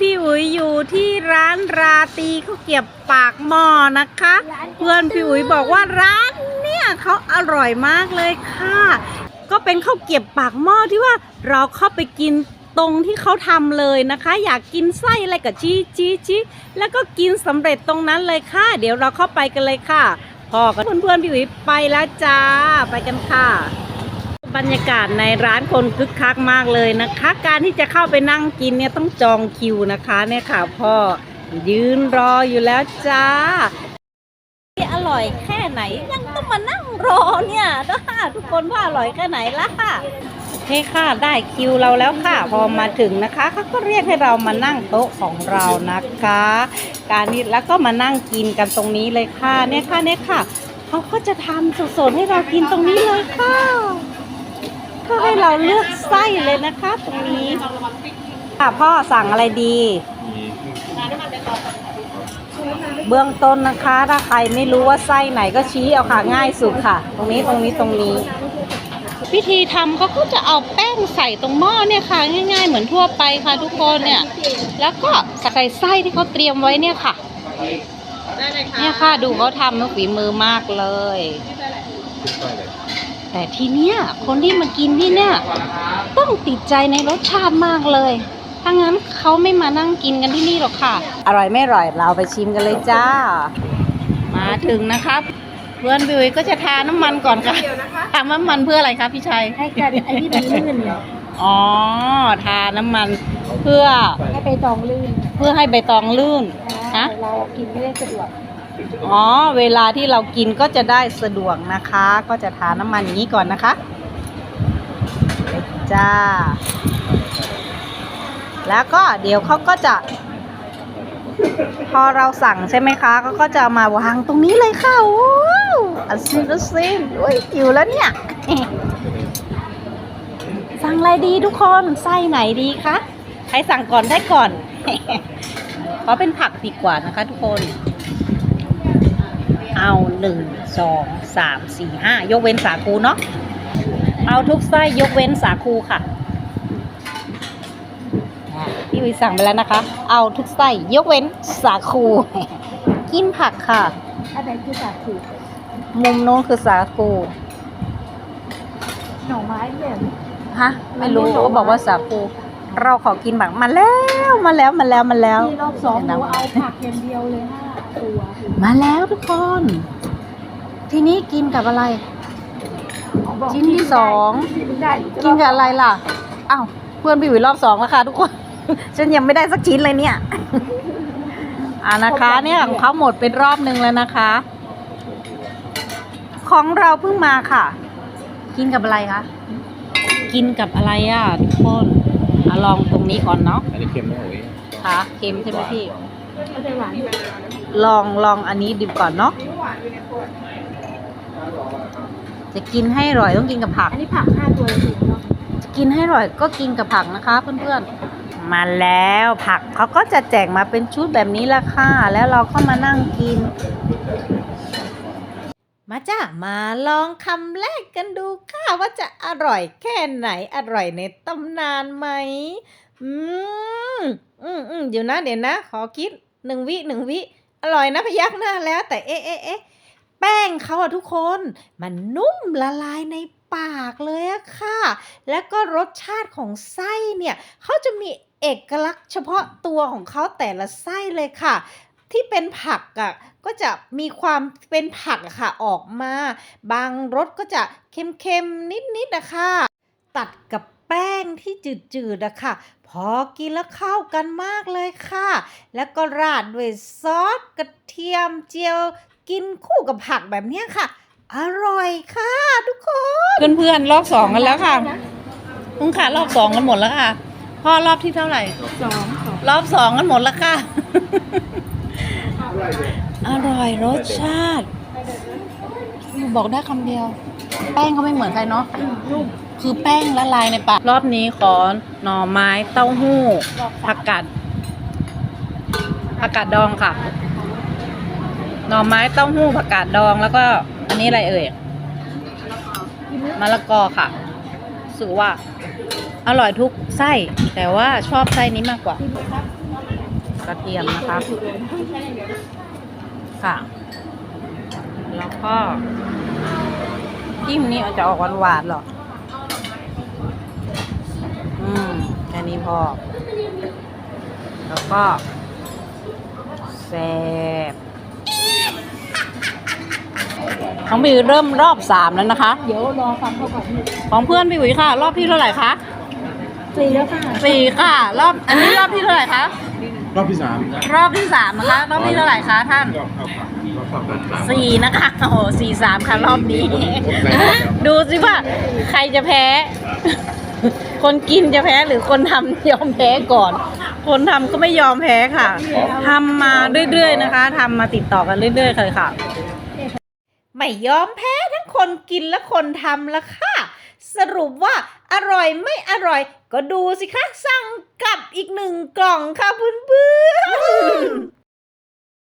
พี่อุ๋ยอยู่ที่ร้านราตรีข้าวเกรียบปากหม้อนะคะ เพื่อนพี่อุ๋ยบอกว่าร้านเนี่ยเขาอร่อยมากเลยค่ะ ก็เป็นข้าวเกรียบปากหม้อที่ว่าเราเข้าไปกินตรงที่เขาทำเลยนะคะ อยากกินไส้อะไรกับจี้จี้จี้แล้วก็กินสำเร็จตรงนั้นเลยค่ะ เดี๋ยวเราเข้าไปกันเลยค่ะพ่อกับเพื่อนๆพี่อุ๋ยไปแล้วจ้าไปกันค่ะ บรรยากาศในร้านคนคึกคักมากเลยนะคะ การที่จะเข้าไปนั่งกินเนี่ยต้องจองคิวนะคะเนี่ยค่ะพ่อยืนรออยู่แล้วจ้าอร่อยแค่ไหนยังต้องมานั่งรอเนี่ยนะทุกคนว่าอร่อยแค่ไหนล่ะโอเคค่ะได้คิวเราแล้วค่ะ พอมาถึงนะคะเขาก็เรียกให้เรามานั่งโต๊ะของเรานะคะ การนี้แล้วก็มานั่งกินกันตรงนี้เลยค่ะเนี่ยค่ะเนี่ยค่ะเขาก็จะทำสดๆให้เรากินตรงนี้เลยค่ะ็ให้เราเลือกไส้เลยนะคะ ตรงนี้ค่ะพ่อสั่งอะไรดี เบื้องต้นนะคะ ถ้าใครไม่รู้ว่าไส้ไหนก็ชี้เอาค่ะง่ายสุดค่ะ ตรงนี้ตรงนี้ตรงนี้ วิธีทำเขาก็จะเอาแป้งใส่ตรงหม้อเนี่ยค่ะ ง่าย ๆ เหมือนทั่วไปค่ะทุกคนเนี่ย แล้วก็ใส่ไส้ที่เขาเตรียมไว้เนี่ยค่ะเนี่ยค่ะดูเขาทำฝีมือมากเลย แต่ที่เนี้ยคนที่มากินที่เนี่ยต้องติดใจในรสชาติมากเลยถ้างั้นเขาไม่มานั่งกินกันที่นี่หรอกค่ะ อร่อยไม่อร่อยเราไปชิมกันเลยจ้า มาถึงนะครับ เพื่อนบิวก็จะทาน้ำมันก่อนค่ะทาน้ำมันเพื่ออะไรคะพี่ชัยให้กันไอ้ที่มันลื่นเนี่ยอ๋อทาน้ำมันเพื่อให้ไปตองลื่น เพื่อให้ใบตองลื่นฮะเรากินไม่ได้สะดวก อ๋อ เวลาที่เรากินก็จะได้สะดวกนะคะ ก็จะทาน้ำมันอย่างนี้ก่อนนะคะ จ้า แล้วก็เดี๋ยวเขาก็จะ พอเราสั่งใช่ไหมคะเขาก็จะมาวางตรงนี้เลยค่ะโอ้วอันซินอันซินโอ้ยอยู่แล้วเนี่ย สั่งอะไรดีทุกคนไส้ไหนดีคะใครสั่งก่อนได้ก่อน ขอเป็นผักดีกว่านะคะทุกคน เอาหนึ่งสองสามสี่ห้ายกเว้นสาคูเนาะเอาทุกไส้ยกเว้นสาคูค่ะอะพี่วิสั่งไปแล้วนะคะ เอาทุกไส้ยกเว้นสาคู กินผักค่ะอันไหนคือสาคูมุมโน้นคือสาคูหน่อไม้เนี่ยฮะไม่รู้เขาบอกว่าสาคูเราขอกินผักมาแล้วมาแล้วมาแล้วมาแล้วที่รอบสองหนูเอาผักอย่างเดียวเลยห้าตัว มาแล้วทุกคน ทีนี้กินกับอะไรบอกชิ้นที่สองกินได้กินกับอะไรล่ะอ้าวเพื่อนพี่หวิรอบสองแล้วค่ะทุกคน ฉันยังไม่ได้สักชิ้นเลยเนี่ยอ่านะคะ เนี่ยของเขาหมดเป็นรอบหนึ่งแล้วนะคะ ของเราเพิ่งมาค่ะ กินกับอะไรคะกินกับอะไรอะทุกคนอะลองตรงนี้ก่อนเนาะอันนี้เค็มไหมโอ้ยค่ะเค็มใช่ไหมพี่ไม่ได้หวาน ลองลองอันนี้ดิบก่อนเนาะจะกินให้อร่อยต้องกินกับผัก อันนี้ผักห้าตัวถึงเนาะกินให้อร่อยก็กินกับผักนะคะเพื่อนๆ มาแล้วผักเขาก็จะแจกมาเป็นชุดแบบนี้ละค่ะ แล้วเราก็มานั่งกิน มาจ้ามาลองคำแรกกันดูค่ะว่าจะอร่อยแค่ไหนอร่อยในตำนานไหม อืมอืมอืมเดี๋ยวนะ เดี๋ยวนะ ขอคิดหนึ่งวิหนึ่งวิ อร่อยนะพยักหน้าแล้ว แต่เอ๊ะเอ๊ะเอ๊ะแป้งเขาอะทุกคน มันนุ่มละลายในปากเลยอะค่ะ แล้วก็รสชาติของไส้เนี่ยเขาจะมีเอกลักษณ์เฉพาะตัวของเขาแต่ละไส้เลยค่ะ ที่เป็นผักอะก็จะมีความเป็นผักอะค่ะออกมา บางรสก็จะเค็มๆนิดๆนะคะ ตัดกับ ป้งที่จืดๆอะค่ะ พอกินแล้วเข้ากันมากเลยค่ะ แล้วก็ราดด้วยซอสกระเทียมเจียว กินคู่กับผักแบบเนี้ยค่ะ อร่อยค่ะทุกคน เพื่อนๆรอบสองกันแล้วค่ะคุณค่ะรอบสองกันหมดแล้วค่ะ พ่อรอบที่เท่าไหร่ สองสองรอบสองกันหมดแล้วค่ะ อร่อยรสชาติ บอกได้คำเดียว แป้งก็ไม่เหมือนใครเนาะ คือแป้งละลายในปากรอบนี้ขอหน่อไม้เต้าหู้ผักกาดผักกาดดองค่ะ หน่อไม้เต้าหู้ผักกาดดองแล้วก็ อันนี้อะไรเอ่ยมะละกอค่ะสสึกว่า อร่อยทุกไส้ แต่ว่าชอบไส้นี้มากกว่ากระเทียมนะคะค่ะ แล้วก็จิ้มนี่มันจะออกหวานๆหรอ อืมแค่นี้พอ แล้วก็แซ่บของพี่เริ่มรอบสามแล้วนะคะ เดี๋ยวรอฟังเขาก่อนพี่ของเพื่อนพี่อุ๋ยค่ะ รอบที่เท่าไหร่คะสี่แล้วค่ะสี่ค่ะ รอบอันนี้รอบที่เท่าไหร่คะรอบที่สามรอบที่สามนะคะ รอบที่เท่าไหร่คะท่านรอบเข้าปากรอบเข้าปากสามสี่นะคะโอ้โหสี่สามค่ะรอบนี้หมดแล้วดูสิว่าใครจะแพ้ คนกินจะแพ้หรือคนทำยอมแพ้ก่อน คนทำก็ไม่ยอมแพ้ค่ะทำมาเรื่อยๆนะคะทำมาติดต่อกันเรื่อยๆเลยค่ะ ไม่ยอมแพ้ทั้งคนกินและคนทำละค่ะ สรุปว่าอร่อยไม่อร่อย ก็ดูสิคะ สั่งกลับอีกหนึ่งกล่องค่ะเ